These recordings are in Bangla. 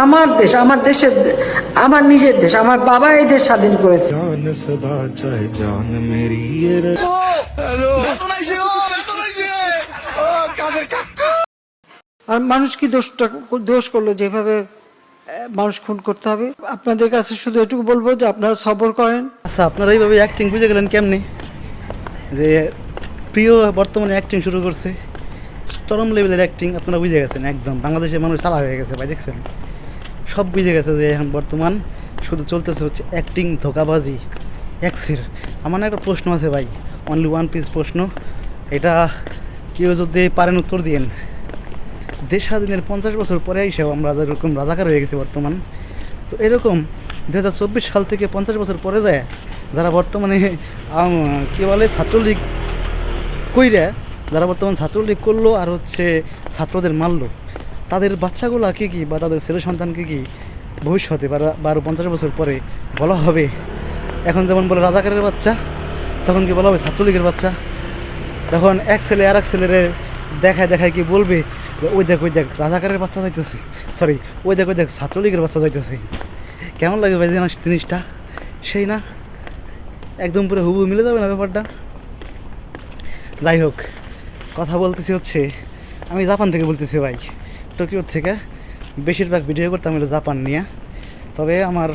আমার দেশ আমার দেশের আমার নিজের দেশ আমার বাবা এই দেশ স্বাধীন করেছে। আর মানুষ কি দোষটা দোষ করল? যেভাবে মানুষ খুন করতে হবে। আপনাদের কাছে শুধু এটুকু বলব যে আপনারা সবর করেন। আচ্ছা আপনারা এইভাবে অ্যাক্টিং বুঝে গেলেন কেমনি? যে প্রিয় বর্তমানে অ্যাক্টিং শুরু করছে চরম লেভেলের অ্যাক্টিং আপনারা বুঝে গেছেন একদম। বাংলাদেশের মানুষ চালা হয়ে গেছে ভাই দেখছেন? সব বুঝে গেছে যে এখন বর্তমান শুধু চলতেছে হচ্ছে অ্যাক্টিং ধোকাবাজি অ্যাক্সের আমার একটা প্রশ্ন আছে ভাই অনলি ওয়ান পিস প্রশ্ন। এটা কেউ যদি পারেন উত্তর দিয়েন। দেশ স্বাধীনের পঞ্চাশ বছর পরে এসেও আমরা এরকম রাজাকার হয়ে গেছি বর্তমান, তো এরকম দু হাজার চব্বিশ সাল থেকে পঞ্চাশ বছর পরে দেয় যারা বর্তমানে কি বলে, ছাত্রলীগ কইরা, যারা বর্তমান ছাত্রলীগ করল আর হচ্ছে ছাত্রদের মারলো। তাদের বাচ্চাগুলো কি কি বা তাদের ছেলে সন্তানকে কি ভবিষ্যতে বা বারো পঞ্চাশ বছর পরে বলা হবে? এখন যেমন বলে রাজাকারের বাচ্চা, তখন কি বলা হবে ছাত্রলীগের বাচ্চা? তখন এক ছেলে আর এক ছেলেরে দেখায় দেখায় কি বলবে ওই দেখ ওই দেখ, রাজাকারের বাচ্চা যাইতেছে। সরি ওই দেখ ওই দেখ, ছাত্রলীগের বাচ্চা যাইতেছে। কেমন লাগে ভাই জানা জিনিসটা? সেই না? একদম পুরো হুবু মিলে যাবে না ব্যাপারটা? যাই হোক, কথা বলতেছি হচ্ছে, আমি জাপান থেকে বলতেছি ভাই। টোকিওর থেকে বেশিরভাগ ভিডিও করতাম হলো জাপান নিয়ে। তবে আমার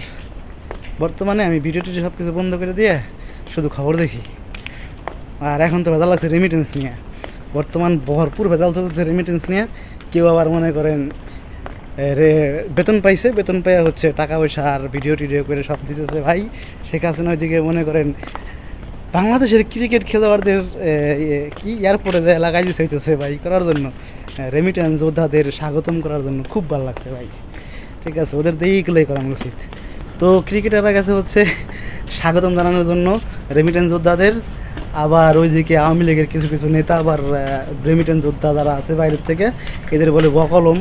বর্তমানে আমি ভিডিও টিডিও সব কিছু বন্ধ করে দিয়ে শুধু খবর দেখি। আর এখন তো ভেজাল লাগছে রেমিটেন্স নিয়ে। বর্তমান ভরপুর ভেজাল চলছে রেমিটেন্স নিয়ে। কেউ আবার মনে করেন রে, বেতন পাইছে, বেতন পাইয়া হচ্ছে টাকা পয়সা আর ভিডিও টিডিও করে সব দিতেছে ভাই। শেখ হাসিনা ওইদিকে মনে করেন বাংলাদেশের ক্রিকেট খেলোয়াড়দের কি এয়ারপোর্টে লাগাই দিতে হইতেছে ভাই, করার জন্য রেমিটেন্স যোদ্ধাদের স্বাগতম করার জন্য খুব ভালো লাগছে ভাই। ঠিক আছে, ওদের দিয়েইগুলোই করানো উচিত। তো ক্রিকেটাররা গেছে হচ্ছে স্বাগতম জানানোর জন্য রেমিটেন্স যোদ্ধাদের। আবার ওইদিকে আওয়ামী লীগের কিছু কিছু নেতা আবার রেমিটেন্স যোদ্ধা যারা আছে বাইরের থেকে, এদের বলে বকলম।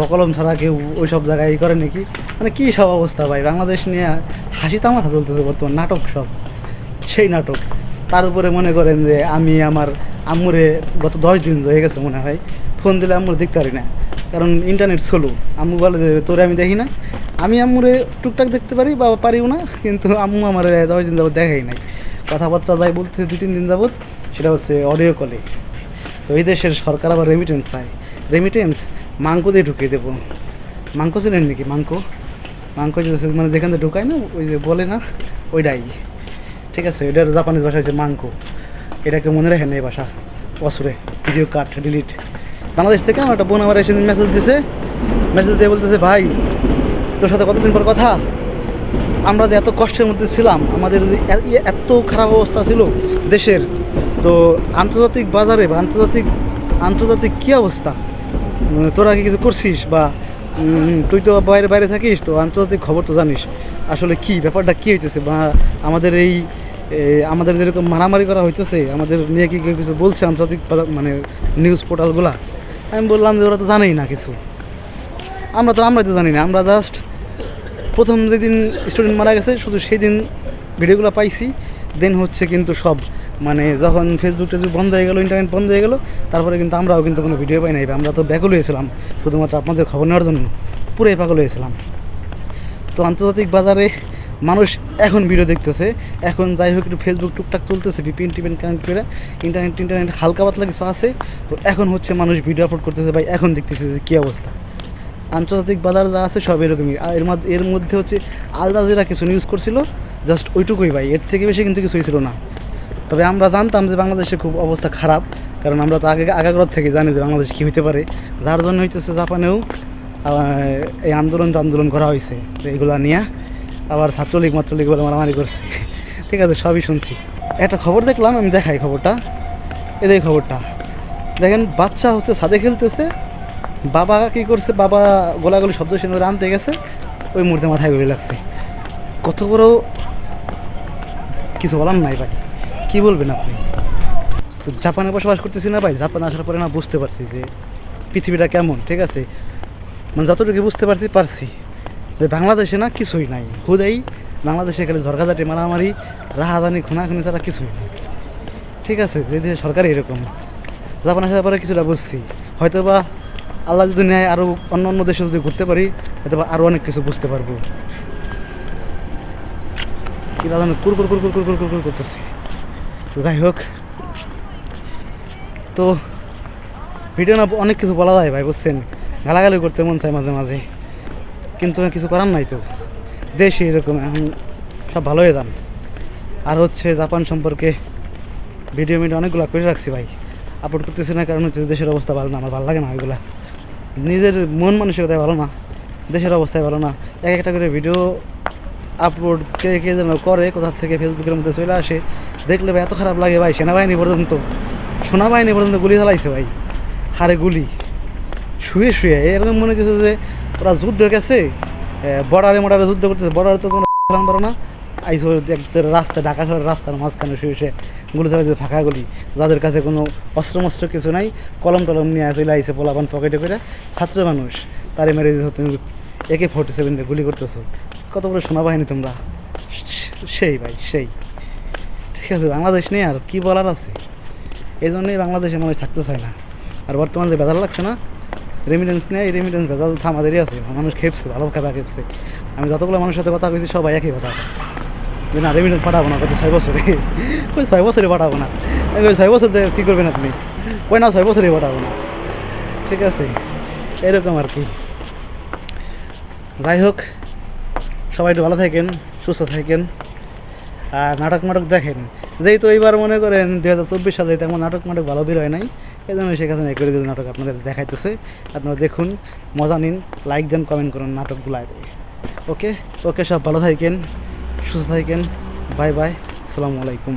বকলম ছাড়া কেউ ওই সব জায়গায় করে নাকি? মানে কী সব অবস্থা ভাই? বাংলাদেশ নিয়ে হাসি তামাশা চলতেছে বর্তমান, নাটক সব। সেই নাটক। তার উপরে মনে করেন যে আমি আমার আম্মুরে গত দশ দিন হয়ে গেছে মনে হয়, ফোন দিলে আম্মুর দেখতে পারি না। কারণ ইন্টারনেট স্লো। আম্মু বলে যে, তোরে আমি দেখি না। আমি আম্মুরে টুকটাক দেখতে পারি বা পারিও না, কিন্তু আম্মু আমার দশ দিন যাবত দেখাই নাই। কথাবার্তা যাই বলতেছে দু তিন দিন যাবত সেটা হচ্ছে অডিও কলে তো এই দেশের সরকার আবার রেমিটেন্স চায়। রেমিটেন্স মাংকো দিয়ে ঢুকিয়ে দেবো। মাংকো ছিলেন নাকি মাংকো মাংকো মানে যেখান থেকে ঢুকায় না, ওই যে বলে না, ওইটাই। ঠিক আছে এটার জাপানিজ ভাষা, হচ্ছে মাংকো। এটাকে মনে রাখেন এই ভাষা, অসুরে ভিডিও কাট ডিলিট বাংলাদেশ থেকে আমার একটা বোন আমার এসে মেসেজ দিছে। মেসেজ দিয়ে বলতেছে, ভাই, তোর সাথে কতদিন পর কথা? আমরা যে এত কষ্টের মধ্যে ছিলাম, আমাদের এত খারাপ অবস্থা ছিল দেশের, তো আন্তর্জাতিক বাজারে বা আন্তর্জাতিক আন্তর্জাতিক কী অবস্থা? তোরা কি কিছু করছিস? বা তুই তো বাইরে বাইরে থাকিস, তো আন্তর্জাতিক খবর তো জানিস। আসলে কি, ব্যাপারটা কী হইতেছে? বা, আমাদের এই আমাদের যেরকম মারামারি করা হইতেছে, আমাদের নিয়ে কি কেউ কিছু বলছে আন্তর্জাতিক মানে নিউজ পোর্টালগুলা আমি বললাম যে ওরা তো জানেই না কিছু। আমরা তো, আমরাই তো জানি না। আমরা জাস্ট প্রথম যেদিন স্টুডেন্ট মারা গেছে, শুধু সেই দিন ভিডিওগুলো পাইছি। দেন হচ্ছে কিন্তু সব মানে যখন ফেসবুক টেসবুক বন্ধ হয়ে গেলো ইন্টারনেট বন্ধ হয়ে গেলো, তারপরে কিন্তু আমরাও কিন্তু কোনো ভিডিও পাই নাই। আমরা তো ব্যাকুল হয়েছিলাম শুধুমাত্র আপনাদের খবর নেওয়ার জন্য। পুরোই পাগল হয়েছিলাম তো আন্তর্জাতিক বাজারে মানুষ এখন ভিডিও দেখতেছে। এখন যাই হোক একটু ফেসবুক টুকটাক চলতেছে ভিপিএন টিপিএন কানেক্ট করে। ইন্টারনেট ইন্টারনেট হালকা পাতলা কিছু আছে, তো এখন হচ্ছে মানুষ ভিডিও আপলোড করতেছে, ভাই এখন দেখতেছে যে কী অবস্থা। আন্তর্জাতিক বাজার যা আছে সব এরকমই। এর মধ্যে এর মধ্যে হচ্ছে আল জাজিরা কিছু নিউজ করছিল জাস্ট ওইটুকুই ভাই, এর থেকে বেশি কিন্তু কিছুই ছিল না। তবে আমরা জানতাম যে বাংলাদেশে খুব অবস্থা খারাপ, কারণ আমরা তো আগে আগাগড় থেকে জানি যে বাংলাদেশ কী হইতে পারে। যার জন্য হইতেছে জাপানেও এই আন্দোলন আন্দোলন করা হয়েছে এগুলা নিয়ে আবার ছাত্রলীগ, মাত্রলীগ বলে মারামারি করছে। ঠিক আছে, সবই শুনছি। একটা খবর দেখলাম, আমি দেখাই খবরটা। এদের খবরটা। দেখেন, বাচ্চা হচ্ছে ছাদে খেলতেছে। বাবা কি করছে? বাবা গোলাগুলি শব্দ শুনে আনতে গেছে। ওই মুহূর্তে মাথায় ঘুরে লাগছে। কত বড় কিছু বলার নাই ভাই। কি বলবেন আপনি? তো জাপানে বসবাস করতেছি না ভাই। জাপানে আসার পরে না বুঝতে পারছি যে পৃথিবীটা কেমন, ঠিক আছে? মানে যতটুকু বুঝতে পারছি পারছি। যে বাংলাদেশে না কিছুই নাই। খুদেই বাংলাদেশে খালি ঝরকাঝাটি মারামারি, রাহাদানি, খুনাখুনি ছাড়া কিছুই নাই। ঠিক আছে, যে সরকার এরকম। জাপান আসার পরে কিছুটা বুঝছি। হয়তো বা আল্লাহ যদি নেয় আরও অন্য অন্য দেশে যদি ঘুরতে পারি হয়তো বা আরও অনেক কিছু বুঝতে পারব। কি দাদা কুর কুর কুর কুর কুর কুর কুর করতেছি। তো যাই হোক। তো ভিডিও না, অনেক কিছু বলা যায় ভাই, বুঝছেন? গালাগালি করতে মন চায় মাঝে মাঝে। কিন্তু কিছু করার নাই তো। দেশে এরকম, এখন সব ভালোই দাম আর হচ্ছে জাপান সম্পর্কে ভিডিও মিডিও অনেকগুলো করে রাখছি ভাই। আপলোড করতেছি না, কারণ হচ্ছে দেশের অবস্থা ভালো না, আমার ভালো লাগে না ওইগুলা। নিজের মন মানসিকতায় ভালো না, দেশের অবস্থায় ভালো না। এক একটা করে ভিডিও আপলোড কে কে যেন করে, কোথা থেকে ফেসবুকের মধ্যে চলে আসে, দেখলে ভাই এত খারাপ লাগে ভাই, সেনাবাহিনী পর্যন্ত। সেনাবাহিনী পর্যন্ত গুলি চালাইছে ভাই, হারে গুলি। শুয়ে শুয়ে এরকম মনে হচ্ছে যে ওরা যুদ্ধ গেছে বর্ডারে মোডারে যুদ্ধ করতেছে বর্ডারে তো কোনো পারো না। আইসো রাস্তা, ঢাকা শহরের রাস্তার মাঝখানে শুয়ে শুয়ে গুলি চালাইছে ফাঁকা গুলি। যাদের কাছে কোনো অস্ত্র মস্ত্র কিছু নাই, কলম টলম নিয়ে চলে আইসে পোলাপান পকেটে করে। ছাত্র মানুষ, তারে মেরে দিয়েছ তুমি একে ফোর্টি সেভেন দিয়ে গুলি করতেছো। কত বড় সেনাবাহিনী তোমরা? সেই ভাই, সেই। ঠিক আছে, বাংলাদেশ নেই আর কি বলার আছে? এই জন্যই বাংলাদেশে মানুষ থাকতে চায় না। আর বর্তমানে যে বেজাল লাগছে না রেমিডেন্স এই রেমিডেন্স বেজাল থামাদেরই আছে। মানুষ খেপছে, ভালো খাতা খেপছে। আমি যতগুলো মানুষের সাথে কথা কইছি, সবাই একই কথা। যে না রেমিডেন্স পাঠাবো না কত ছয় বছরে। ওই ছয় বছরে পাঠাবো না। ওই ছয় বছর কী করবেন আপনি? ওই না, ছয় বছরে পাঠাবো না। ঠিক আছে? এরকম আর কি। যাই হোক, সবাই একটু ভালো থাকেন, সুস্থ থাকেন। আর নাটক মাটক দেখেন। যেহেতু এইবার মনে করেন দু হাজার চব্বিশ সালে তেমন নাটক মাটক ভালো বের হয় নাই। এই জন্য সেখানে করে দিল নাটক আপনাদের দেখাইতেছে। আপনারা দেখুন, মজা নিন লাইক দেন কমেন্ট করুন নাটকগুলো। ওকে ওকে সব ভালো থাকেন, সুস্থ থাকেন বাই বাই আসসালামু আলাইকুম।